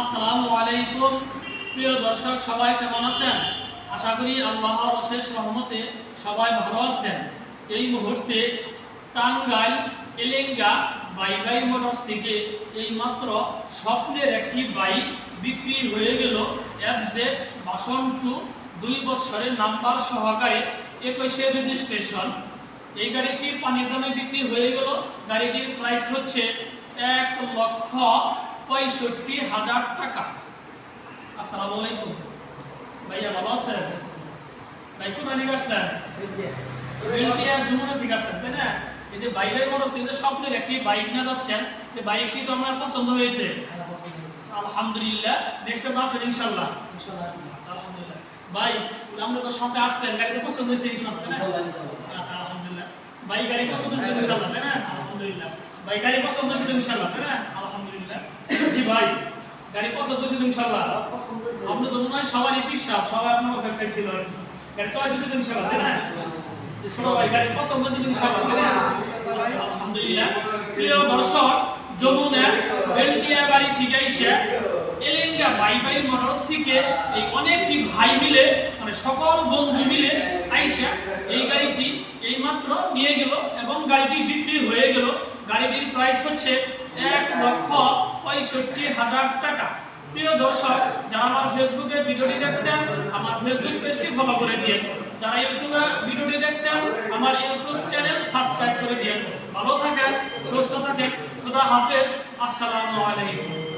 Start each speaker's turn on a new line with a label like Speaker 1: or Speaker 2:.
Speaker 1: আসসালামু আলাইকুম। প্রিয় দর্শক, সবাই কেমন আছেন? আশা করি আল্লাহর অশেষ রহমতে সবাই ভালো আছেন। এই মুহূর্তে টাঙ্গাইল এলেঙ্গা বাই বাই মোটরস থেকে এই মাত্র স্বপ্নের একটি বাইক বিক্রি হয়ে গেল এফজেড বাসন টু দুই বছরের নাম্বার সহকারে একুশে রেজিস্ট্রেশন। এই গাড়িটি পানির দামে বিক্রি হয়ে গেল। গাড়িটির প্রাইস হচ্ছে এক লক্ষ পঁয়ষট্টি হাজার টাকা। আসসালামু আলাইকুম। ভাইয়া ভালো আছেন? ভাই কোথায় থেকে আসছেন? বেলটিয়া যমুনা থেকে আসছেন তাই না? এই যে বাইক বাইক মোটর সাইকেল স্বপ্নের একটি বাইক না যাচ্ছেন এই বাইকটি তো আমার পছন্দ হয়েছে। আলহামদুলিল্লাহ নেক্সট টাইম আসবেন ইনশাল্লাহ আলহামদুলিল্লাহ। ভাই আমরা তো সাথে আসছেন গাড়িতে পছন্দ হয়েছে তাই না? আচ্ছা আলহামদুলিল্লাহ। ভাই গাড়ি পছন্দ হয়েছে ইনশাল্লাহ তাই না? আলহামদুলিল্লাহ। ভাই গাড়ি পছন্দ হয়েছে ইনশাল্লাহ তাই না? আলহামদুলিল্লাহ। ভাই গাড়ি পছন্দ হয়েছে ইনশাল্লাহ আপনি তো মনে হয় সবারই পিসাব সবাই আপনার অপেক্ষায় ছিল আর কি। গাড়ি চয়েস ইনশাল্লাহ তাই না? ভাই গাড়ি পছন্দ ইনশাল্লাহ তাই না? আলহামদুলিল্লাহ। প্রিয় দর্শক যমুনা বেলটিয়া বাড়ি থেকে এসে এলেঙ্গা বাই বাই মোটরস থেকে এই অনেকটি ভাই মিলে মানে সকল বন্ধু মিলে আইসা এই গাড়িটি এই মাত্র নিয়ে গেল এবং গাড়িটি বিক্রি হয়ে গেল। গাড়িটির প্রাইস হচ্ছে এক লক্ষ পঁয়ষট্টি হাজার টাকা। প্রিয় দর্শক, যারা আমার ফেসবুকে ভিডিওটি দেখছেন, আমার ফেসবুক পেজটি ফলো করে দিয়ে যারা ইউটিউবে ভিডিওটি দেখছেন, আমার ইউটিউব চ্যানেল সাবস্ক্রাইব করে দিয়ে ভালো থাকেন, সুস্থ থাকেন, খুদা হাফেজ, আসসালামু আলাইকুম।